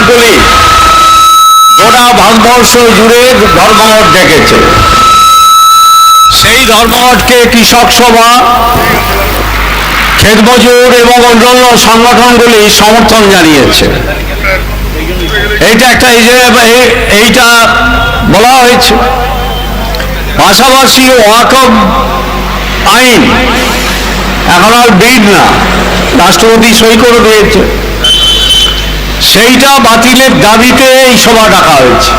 সংগঠনগুলি গোটা ভারতবর্ষ জুড়ে ধর্মঘট ডেকেছে। সেই ধর্মঘটকে কৃষক সভা ক্ষেতমজুর এবং অন্যান্য সংগঠনগুলি সমর্থন জানিয়েছে। এইটা একটা এই এইটা বলা হয়েছে। পাশাপাশি ওয়াকফ আইন এখন আর বিড না। রাষ্ট্রপতি সই করে দিয়েছে। সেইটা বাতিলের দাবিতে এই সভা ডাকা হয়েছে।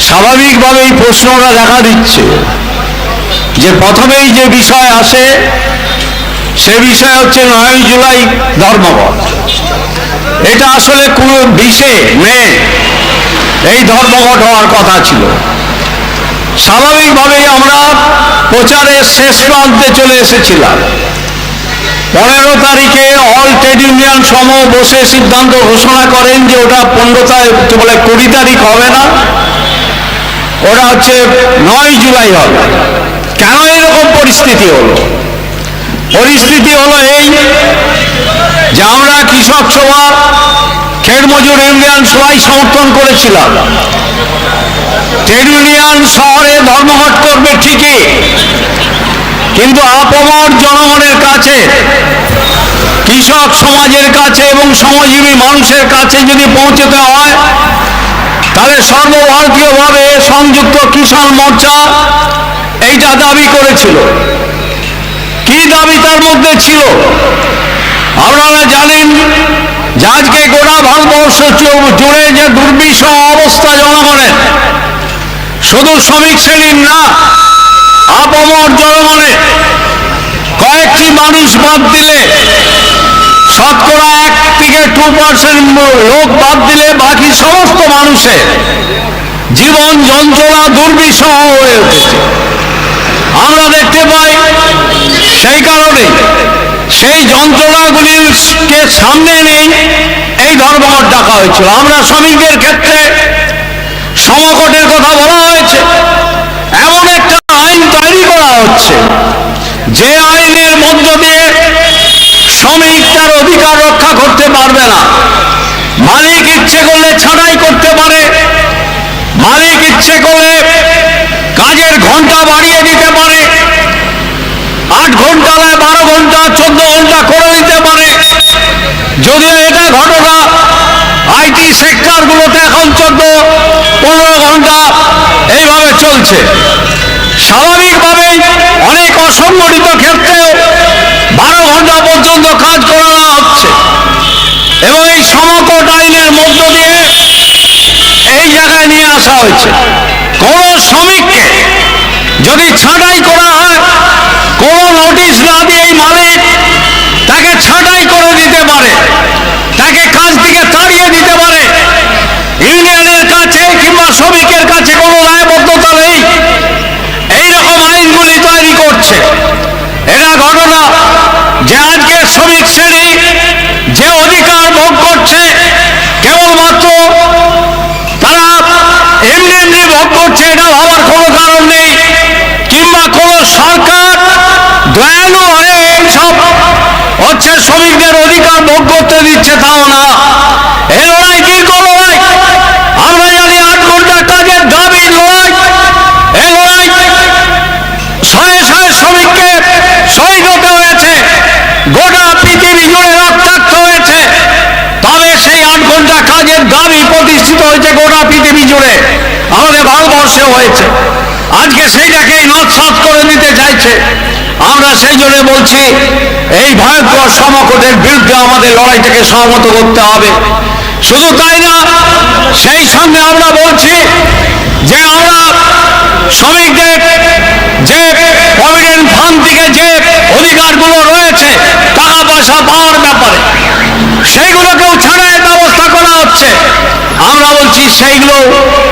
স্বাভাবিকভাবে এই প্রশ্নটা দেখা দিচ্ছে। যে প্রথমেই যে বিষয় আসে, সে বিষয় হচ্ছে নয় জুলাই ধর্মঘট। এটা আসলে কোনো বিশে মে এই ধর্মঘট হওয়ার কথা ছিল। স্বাভাবিকভাবেই আমরা প্রচারের শেষ প্রান্তে চলে এসেছিলাম। পনেরো তারিখে অল ট্রেড ইউনিয়ন সম বসে সিদ্ধান্ত ঘোষণা করেন যে ওটা পনেরো তারিখ বলে কুড়ি তারিখ হবে না। ওটা হচ্ছে নয় জুলাই হবে। কেন এরকম পরিস্থিতি হলো? পরিস্থিতি হলো এই যে আমরা কৃষক সভা খেট মজুর ইউনিয়ন সবাই সমর্থন করেছিলাম। ট্রেড ইউনিয়ন শহরে ধর্মঘট করবে ঠিকই। কিন্তু আপামর জনগণের কাছে, কৃষক সমাজের কাছে এবং শ্রমজীবী মানুষের কাছে যদি পৌঁছতে হয়, তাহলে সর্বভারতীয়ভাবে সংযুক্ত কিষাণ মোর্চা এইটা দাবি করেছিল। কি দাবি তার মধ্যে ছিল? আপনারা জানেন যে আজকে গোটা ভারতবর্ষ জুড়ে যে দুর্বিষহ অবস্থা জনগণের, শুধু শ্রমিক শ্রেণির না আপামর জনগণের কয়েকটি মানুষ বাদ দিলে শতকরা এক থেকে টু পার্সেন্ট লোক বাদ দিলে বাকি সমস্ত মানুষের জীবন যন্ত্রণা দুর্বিষহ হয়ে উঠেছে। আমরা দেখতে পাই সেই কারণে সেই যন্ত্রণাগুলিকে সামনে নেই, এই ধর্মঘট ডাকা হয়েছিল। আমরা শ্রমিকদের ক্ষেত্রে সমকটের কথা বলা হয়েছে। হচ্ছে। যে আইনের মধ্য দিয়ে শ্রমিক তার অধিকার রক্ষা করতে পারবে না। মালিক ইচ্ছে করলে ছাঁটাই করতে পারে। মালিক ইচ্ছে করলে কাজের ঘণ্টা বাড়িয়ে দিতে পারে। আট ঘণ্টা নয় বারো ঘণ্টা, চোদ্দ ঘণ্টা করে দিতে পারে। যদিও এটা ঘটনা আইটি সেক্টরগুলোতে এখন চোদ্দ, পনেরো ঘণ্টা এইভাবে চলছে। স্বাভাবিকভাবেই অনেক অসংগঠিত ক্ষেত্রে বারো ঘণ্টা পর্যন্ত কাজ করানো হচ্ছে। এবং এই সমকট আইনের মধ্য দিয়ে এই জায়গায় নিয়ে আসা হয়েছে। কোন শ্রমিককে যদি ছাঁটাই করা হয় কোন নোটিশ না দিয়ে এই মালিক তাকে ছাঁটাই করে দিতে পারে তাকে কাজ থেকে তাড়িয়ে দিতে পারে ইউনিয়নের কাছে কিংবা শ্রমিকের কাছে কোনো দায়বদ্ধতা নেই এইরকম আইনগুলি তৈরি করছে এটা ঘটনা যে আজকে শ্রমিক শ্রেণি যে অধিকার ভোগ করছে কেবলমাত্র তারা এমনি এমনি ভোগ করছে এটা ভাবার কোনো কারণ নেই কিংবা কোনো সরকার দয়ালু হয়ে এইসব হচ্ছে শ্রমিকদের অধিকার ভোগ করতে দিচ্ছে তাও না এ লড়াই দীর্ঘ লড়াই আমরা জানি আট ঘণ্টা কাজের দাবি লড়াই এ লড়াই শয়ে শয়ে শ্রমিককে শহীদ হতে হয়েছে গোটা পৃথিবী জুড়ে রক্তাক্ত হয়েছে তবে সেই আট ঘণ্টা কাজের দাবি প্রতিষ্ঠিত হয়েছে গোটা পৃথিবী জুড়ে। আমাদের ভারতবর্ষে হয়েছে। আজকে সেইটাকেই নৎসাত করে নিতে চাইছে। আমরা সেই জন্য বলছি, এই ভয়ঙ্কর সমকটের বিরুদ্ধে আমাদের লড়াইটাকে সহমত করতে হবে। শুধু তাই না, সেই সঙ্গে আমরা বলছি যে আমরা শ্রমিকদের যে প্রভিডেন্ট ফান্ড থেকে যে অধিকারগুলো রয়েছে টাকা পয়সা পাওয়ার ব্যাপারে সেইগুলোকেও ছাড়াই ব্যবস্থা করা হচ্ছে আমরা বলছি সেইগুলো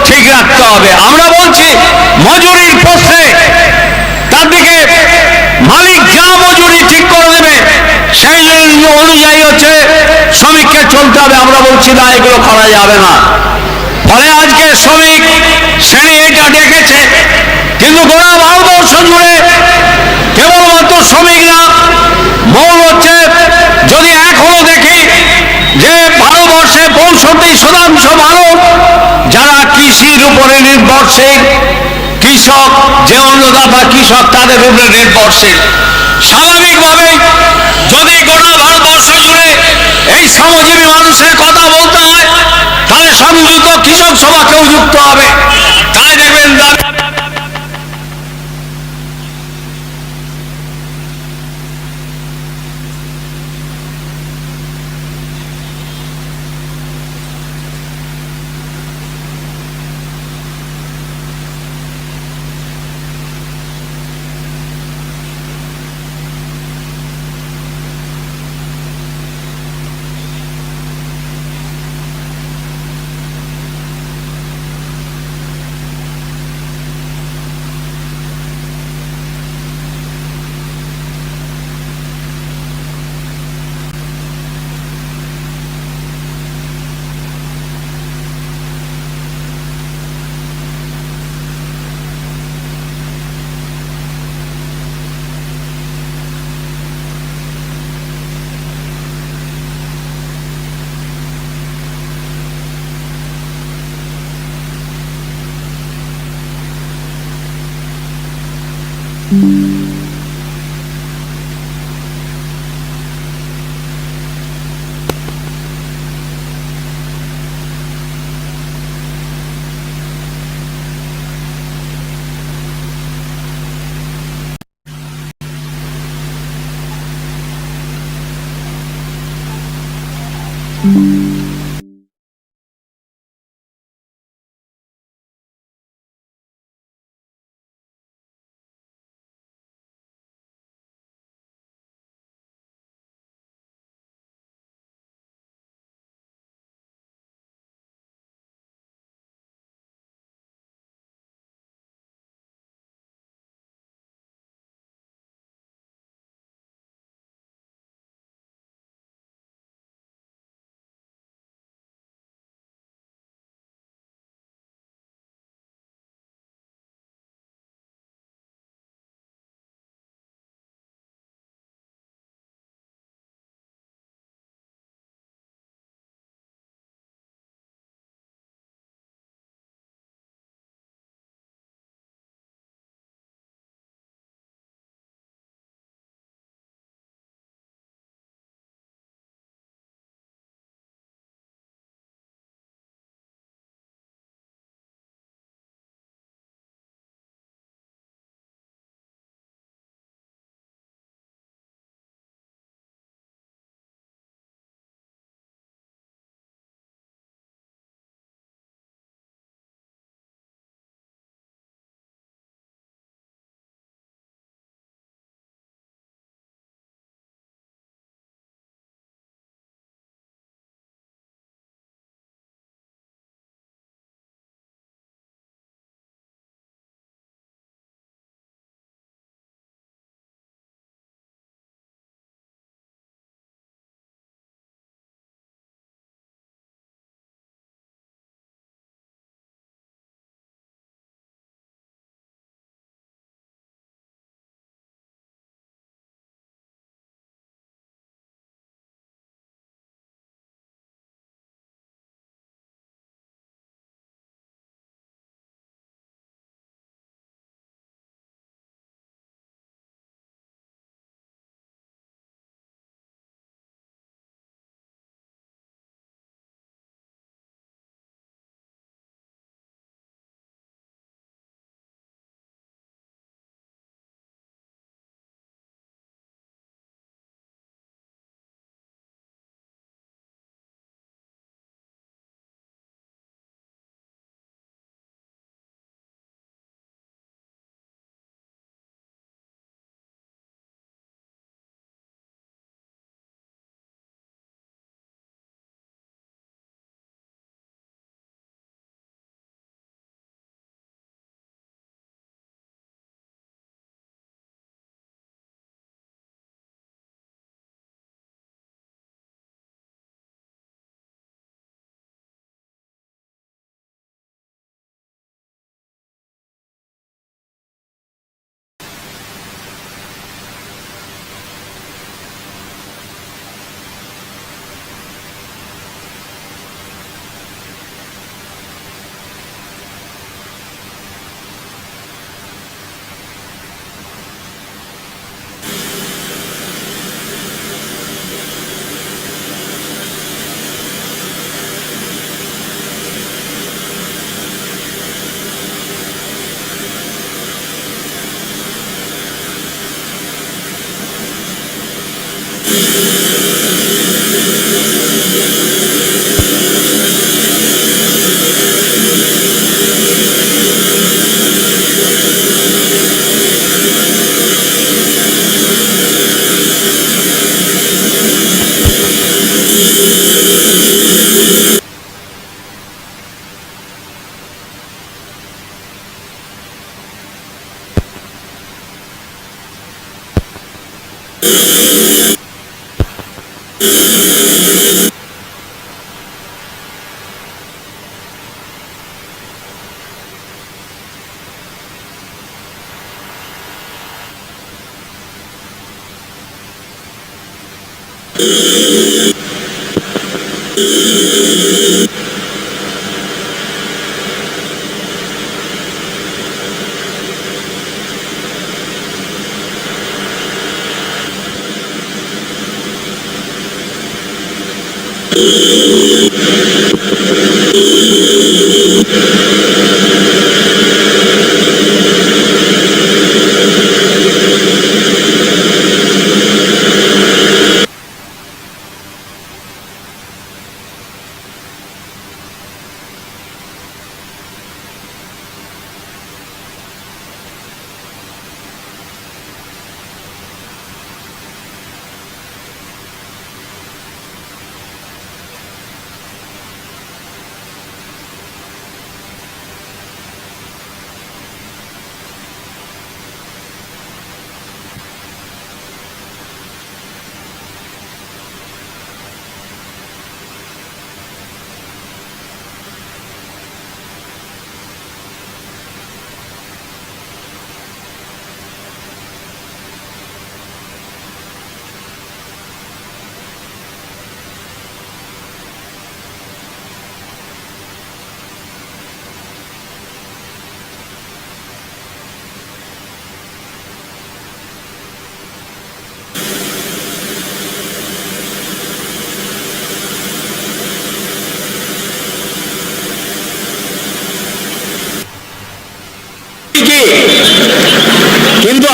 ঠিক রাখতে হবে। আমরা বলছি, মজুরির প্রশ্নে তার দিকে মালিক যা মজুরি ঠিক করে দেবে, সেই অনুযায়ী হচ্ছে শ্রমিককে চলতে হবে। আমরা বলছি, না, এগুলো করা যাবে না। ফলে আজকে শ্রমিক শ্রেণি এটা ডেকেছে কিন্তু গোটা ভারতবর্ষ জুড়ে কেবলমাত্র শ্রমিকরা মূল হচ্ছে, যদি এখনও দেখি যে ভারতবর্ষে পঁয়ষট্টি করছে কৃষক, যে অন্নদাতা কৃষক, তাদের উপরে নির্ভরশীল। স্বাভাবিকভাবে যদি গোটা ভারতবর্ষ জুড়ে এই শ্রমজীবী মানুষের কথা বলতে হয়, তাহলে সংযুক্ত কৃষক সভাকেও যুক্ত হবে। তাই দেখবেন কিন্তু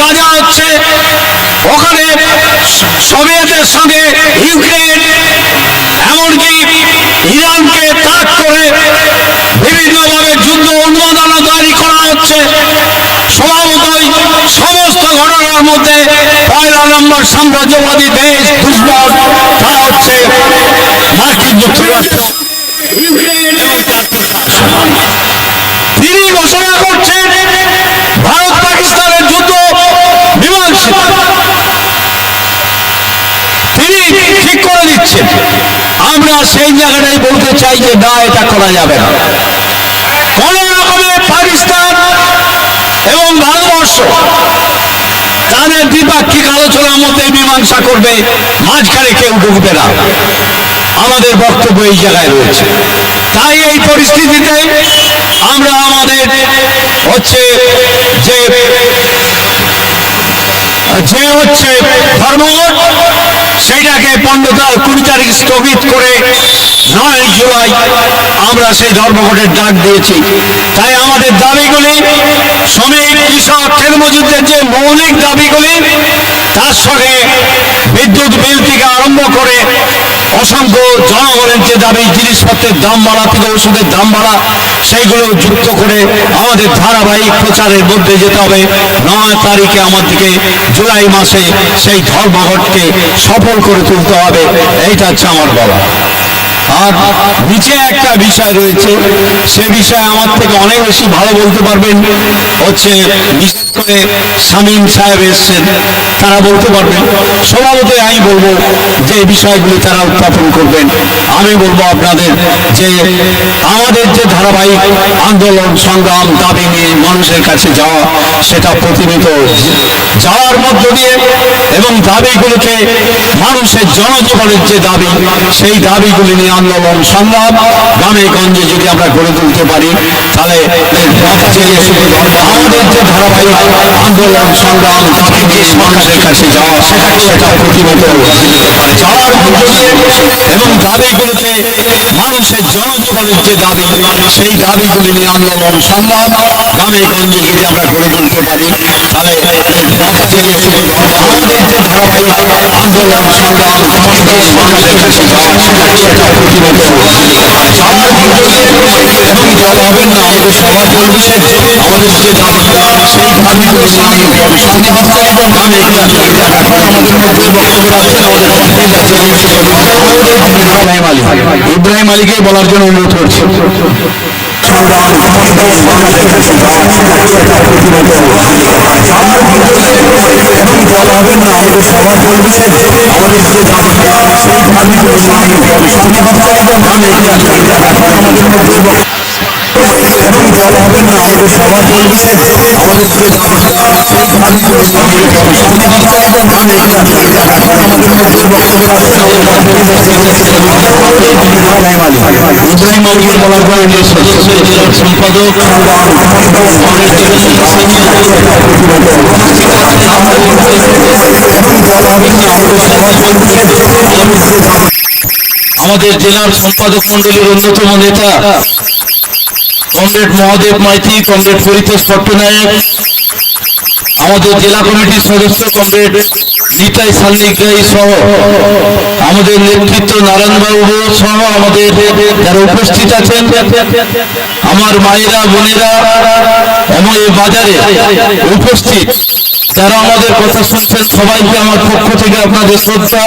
গাজা হচ্ছে। ওখানে সোভিয়েতের সঙ্গে ইউক্রেন এমনকি ইরানকে তাক করে বিভিন্নভাবে যুদ্ধ অনুমোদনা তৈরি করা হচ্ছে। স্বভাবতই সমস্ত ঘটনার মধ্যে পয়লা নম্বর সাম্রাজ্যবাদী দেশ দুশ্মন তা হচ্ছে। মার্কিন যুক্তরাষ্ট্র। ইউক্রেন আমরা সেই জায়গাটাই বলতে চাই যে না, এটা করা যাবে না। কোন রকমে পাকিস্তান এবং ভারতবর্ষ তাদের দ্বিপাক্ষিক আলোচনার মধ্যে মীমাংসা করবে, মাঝখানে কেউ ঢুকবে না। আমাদের বক্তব্য এই জায়গায় রয়েছে। তাই এই পরিস্থিতিতে আমরা আমাদের হচ্ছে যে যে হচ্ছে ধর্মঘট সেইটাকে পনেরো কুড়ি তারিখ স্থগিত করে নয় জুলাই আমরা সেই ধর্মঘটের ডাক দিয়েছি। তাই আমাদের দাবিগুলি শ্রমিক কৃষক খেলমজুরদের যে মৌলিক দাবিগুলি, তার সঙ্গে বিদ্যুৎ বিল থেকে আরম্ভ করে অসংখ্য জনগণের যে দাবি, জিনিসপত্রের দাম বাড়া থেকে ওষুধের দাম বাড়া, সেইগুলো যুক্ত করে আমাদের ধারাবাহিক প্রচারের মধ্যে যেতে হবে। নয় তারিখে আমাদেরকে জুলাই মাসে সেই ধর্মঘটকে সফল করে তুলতে হবে। এইটা হচ্ছে আমার বলা। আর নিচে একটা বিষয় রয়েছে। সে বিষয়ে আমার থেকে অনেক বেশি ভালো বলতে পারবেন। হচ্ছে, বিশেষ শামীম সাহেব এসছেন, তারা বলতে পারবেন। স্বভাবতই আমি বলব যে বিষয়গুলি তারা উত্থাপন করবেন। আমি বলব আপনাদের যে আমাদের যে ধারাবাহিক আন্দোলন, সংগ্রাম, দাবি নিয়ে মানুষের কাছে যাওয়া, সেটা প্রতিনিয়ত যাওয়ার মধ্য দিয়ে এবং দাবিগুলিকে মানুষের জনজীবনের যে দাবি, সেই দাবিগুলি নিয়ে আন্দোলন সংগ্রাম গ্রামে গঞ্জে যদি আমরা গড়ে তুলতে পারি, তাহলে আমাদের যে ধারাবাহিক আন্দোলন, সংগ্রাম নিয়ে মানুষের কাছে যাওয়া সেটা সেটা প্রতিনিয়ত যাওয়ার এবং দাবিগুলোকে মানুষের জনজীবনের যে দাবি সেই দাবিগুলি নিয়ে আন্দোলন, সংগ্রাম, গ্রামে গঞ্জে যদি আমরা গড়ে তুলতে পারি, তাহলে আমাদের যে ধারাবাহিক আন্দোলন, সংগ্রাম নিয়ে মানুষের কাছে যাওয়া সেটা সেটা ইব্রাহিম আলী আলীকে বলার জন্য অনুরোধ করছি। হবে না আমাদের সবার পরিবেশে আমাদের যে দাবি সেই দাবিগুলো আমাদের মধ্যে এবং বলা হবে সবার পরিবেশে আমাদের জেলার সম্পাদক আমাদের জেলার সম্পাদক মন্ডলীর অন্যতম নেতা কমরেড মহাদেব মাইতি কমরেড পরিতোষ পট্টনায়ক আমাদের জেলা কমিটির সদস্য কমরেড নিতাই সান্নিকাই সহ আমাদের নেতৃত্ব নারায়ণবাবু সহ আমাদের যারা উপস্থিত আছেন, আমার মায়েরা, বোনেরা এবং এই বাজারে উপস্থিত, যারা আমাদের কথা শুনছেন, সবাইকে আমার পক্ষ থেকে আপনাদের শ্রদ্ধা,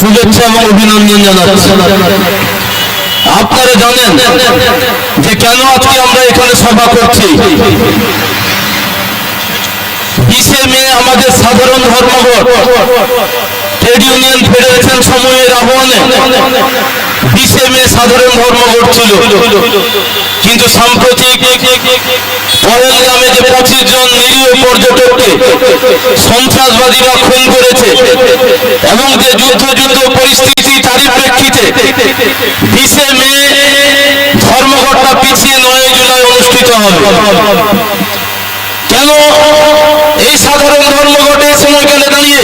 শুভেচ্ছা এবং অভিনন্দন জানাচ্ছি। আপনারা জানেন যে কেন আজকে আমরা এখানে সভা করছি? বিশে মে আমাদের সাধারণ ধর্মঘট, ট্রেড ইউনিয়ন ফেডারেশন সময়ের আহ্বানে বিশে মে সাধারণ ধর্মঘট ছিল। কিন্তু সাম্প্রতিক পহেলগামে যে পঁচিশ জন নিরীহ পর্যটককে সন্ত্রাসবাদীরা খুন করেছে এবং যে যুদ্ধ যুদ্ধ পরিস্থিতি তারই প্রেক্ষিতে বিশে মে ধর্মঘটটা পিছিয়ে নয় জুলাই অনুষ্ঠিত হবে। কেন এই সাধারণ ধর্মঘটে সময়কালে দাঁড়িয়ে